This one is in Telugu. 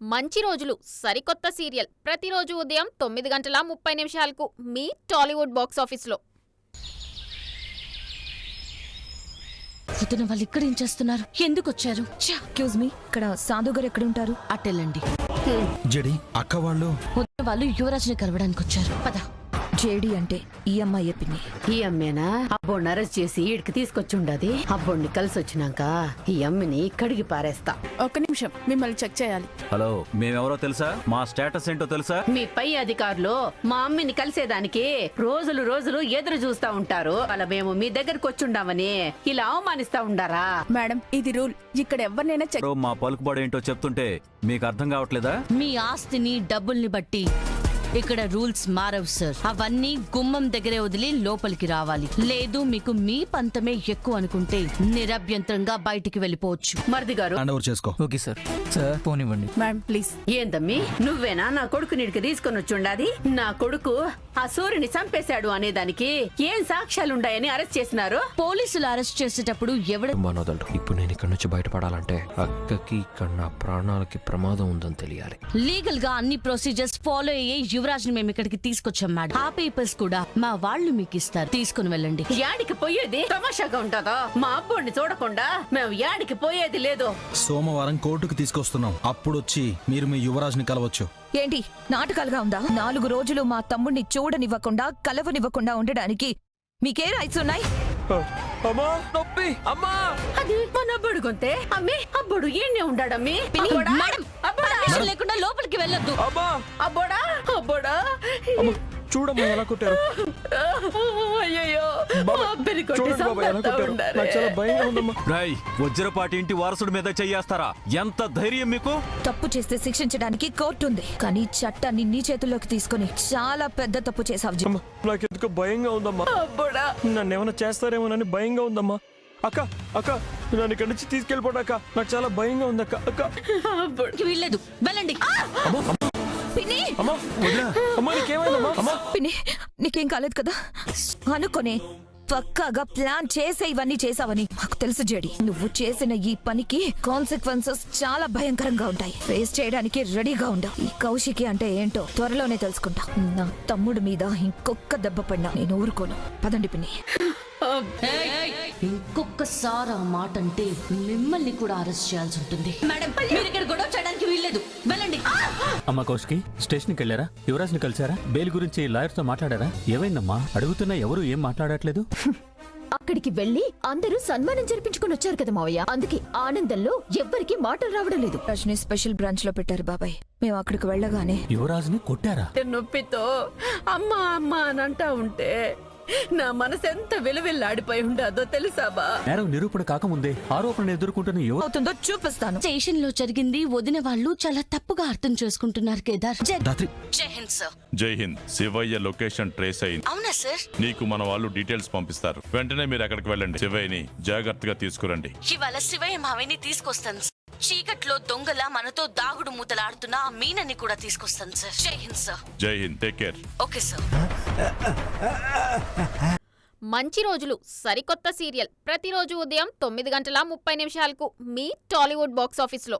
మంచి రోజులు సరికొత్త సీరియల్. ప్రతిరోజు ఉదయం తొమ్మిది గంటల ముప్పై నిమిషాలకు మీ టాలీవుడ్ బాక్స్ ఆఫీస్లో. వదిన వాళ్ళు ఇక్కడ ఏం చేస్తున్నారు? ఎందుకు వచ్చారు? ఎక్స్క్యూజ్ మీ ఇక్కడ సాధు గారు ఎక్కడ ఉంటారు? అట్టెళ్ళండి జడి అక్క వాళ్ళు? వాళ్ళు యువరాజ్ని కలవడానికి వచ్చారు. పద. జేడి అంటే ఈ అమ్మాయి పిన్ని ఈ అమ్మేనా? అబ్బోడిని అరెస్ట్ చేసి ఈడికి తీసుకొచ్చుండది అబ్బోడిని కలిసి వచ్చినాక ఈ అమ్మిని కడిగి పారేస్తా. ఒక్క నిమిషం మిమ్మల్ని చెక్ చేయాలి. హలో మేమెవరో తెలుసా? మా స్టేటస్ ఏంటో తెలుసా? మీ పై అధికారులు మా అమ్మిని కలిసేదానికి రోజులు రోజులు ఎదురు చూస్తా ఉంటారు. అలా మేము మీ దగ్గరకు వచ్చుండామని ఇలా అవమానిస్తా ఉండారా? మేడం ఇది రూల్. ఇక్కడ ఎవరినైనా చెక్ మా పలుకుబడి ఏంటో చెప్తుంటే మీకు అర్థం కావట్లేదా? మీ ఆస్తిని డబ్బుల్ని బట్టి ఇక్కడ రూల్స్ మారవు సార్ అవన్నీ గుమ్మం దగ్గరే వదిలి లోపలికి రావాలి. లేదు మీకు మీ పంతమే ఎక్కువ అనుకుంటే నిరభ్యంతరంగా బయటికి వెళ్ళిపోవచ్చు. మరిది గారు. హ్యాండ్ ఓవర్ చేసుకో. ఓకే సార్ సార్ పోనివ్వండి మేడం ప్లీజ్ ఏందమ్మి? నువ్వేనా? నా కొడుకు నీడికి తీసుకొని వచ్చుండాది? నా కొడుకు ఆ సూర్యుని చంపేశాడు అనేదానికి ఏం సాక్ష్యాలుండాయని అరెస్ట్ చేసినారు? పోలీసులు అరెస్ట్ చేసేటప్పుడు ఎవడ మనోదలు ఇప్పుడు నేను ఇక్కడ నుంచి బయటపడాలంటే అక్కకి ఇక్కడ నా ప్రాణాలకి ప్రమాదం ఉందని తెలియాలి. లీగల్గా అన్ని ప్రొసీజర్స్ ఫాలో అయ్యే యువరాజ్ని మేము ఇక్కడికి తీసుకొచ్చాం మేడం. ఆ పేపర్స్ కూడా మా వాళ్ళు మీకు ఇస్తారు. తీసుకుని వెళ్ళండి. యాడికి పోయేది తమాషాగా ఉంటుందో? మా అబ్బోడిని చూడకుండా మేము యాడికి పోయేది లేదు. సోమవారం కోర్టుకు తీసుకొస్తున్నాం. అప్పుడు వచ్చి మీరు మీ యువరాజ్ని కలవచ్చు. ఏంటి నాటకాలుగా ఉందా? నాలుగు రోజులు మా తమ్ముడిని చూడనివ్వకుండా కలవనివ్వకుండా ఉండడానికి మీకే రైట్స్ ఉన్నాయి? అమ్మా నొప్పి అమ్మా! అది మన అబ్బోడు కొంతే అమ్మి అబ్బోడు ఏనే ఉండాడమ్మి? మేడం అబ్బోడా? లేకుండా లోపలికి వెళ్ళొద్దు. అమ్మా! అబ్బోడా? అమ్మ చూడమ్మా ఎలా కొట్టారు? అయ్యయ్యో బాబాయ్, అబ్బిని కొట్టి చూడండి బాబాయ్ ఎలా చంపేస్తా కొట్టారు. ఉండారే. నాకు చాలా భయంగా ఉందమ్మా. రై వజ్రపాటి ఇంటి వారసుడి మీద చెయ్యేస్తారా ఎంత ధైర్యం మీకు? తప్పు చేస్తే శిక్షించడానికి కోర్టు ఉంది. కానీ చట్టాన్ని నీ చేతుల్లోకి తీసుకొని చాలా పెద్ద తప్పు చేసావు జీ. అమ్మా నాకు ఎందుకో భయంగా ఉందమ్మా. నన్ను ఏమైనా చేస్తారేమోనని భయంగా ఉందమ్మా. అక్క అక్క నన్ను ఇక్కడి నుంచి తీసుకెళ్ళిపోండి అక్క. నాకు చాలా భయంగా ఉంది అక్క అక్క. వీల్లేదు. వెళ్ళండి. అమ్మా పిన్ని నీకేం కాలేదు కదా? అనుకోనే పక్కాగా ప్లాన్ చేసే ఇవన్నీ చేసావని మాకు తెలుసు జేడి. నువ్వు చేసిన ఈ పనికి కాన్సిక్వెన్సెస్ చాలా భయంకరంగా ఉంటాయి. ఫేస్ చేయడానికి రెడీగా ఉండవు ఈ కౌశికి అంటే ఏంటో త్వరలోనే తెలుసుకుంటా. నా తమ్ముడి మీద ఇంకొక్క దెబ్బ పడినా నేను ఊరుకోను. పదండి పిన్ని. ఇంకొకసారి ఆ మాట అంటే మిమ్మల్ని కూడా అరెస్ట్ చేయాల్సి ఉంటుంది. మేడం మీరు ఇక్కడ గొడవ చేయడానికి వీల్లేదు. వెళ్ళండి. అమ్మా కౌశికి స్టేషన్కి వెళ్ళారా? యువరాజ్ని కలిశారా? బెయిల్ గురించి లాయర్తో మాట్లాడారా? ఏమైందమ్మా? అడుగుతున్నా ఎవరు ఏం మాట్లాడట్లేదు? అక్కడికి వెళ్ళి అందరూ సన్మానం జరిపించుకొని వచ్చారు కదా మావయ్య. అందుకే ఆనందంలో ఎవ్వరికి మాటలు రావడం లేదు. రజని స్పెషల్ బ్రాంచ్లో పెట్టారు బాబాయ్. మేము అక్కడికి వెళ్ళగానే యువరాజ్ని కొట్టారా? నొప్పితో అమ్మా అమ్మా అని అంటా ఉంటే నా మనసు ఎంత విలువిల్లాడిపోయి ఉండదో తెలుసాబా నేరం నిరూపణ కాకముందే ఆరోపణను ఎదుర్కొంటున్న యువ అవుతుందో చూపిస్తాను. స్టేషన్లో జరిగింది వదిన వాళ్ళు చాలా తప్పుగా అర్థం చేసుకుంటున్నారు కేదార్. జై రాత్రి జై హింద్ సార్. జై హింద్. శివయ్య లొకేషన్ ట్రేస్ అయింది. అవునా సార్? నీకు మన వాళ్ళు డీటెయిల్స్ పంపిస్తారు. వెంటనే మీరు అక్కడికి వెళ్ళండి. శివయ్యని జాగ్రత్తగా తీసుకురండి. ఇవాళ శివయ్య మావిని తీసుకొస్తాను చీకట్లో దొంగల మనతో దాగుడు మూతలాడుతున్న ఆ మీనని కూడా తీసుకొస్తాను sir Jai Hind sir Jai Hind. Take care okay sir మంచి రోజులు. సరికొత్త సీరియల్. ప్రతిరోజు ఉదయం తొమ్మిది గంటల ముప్పై నిమిషాలకు మీ టాలీవుడ్ బాక్స్ ఆఫీస్లో.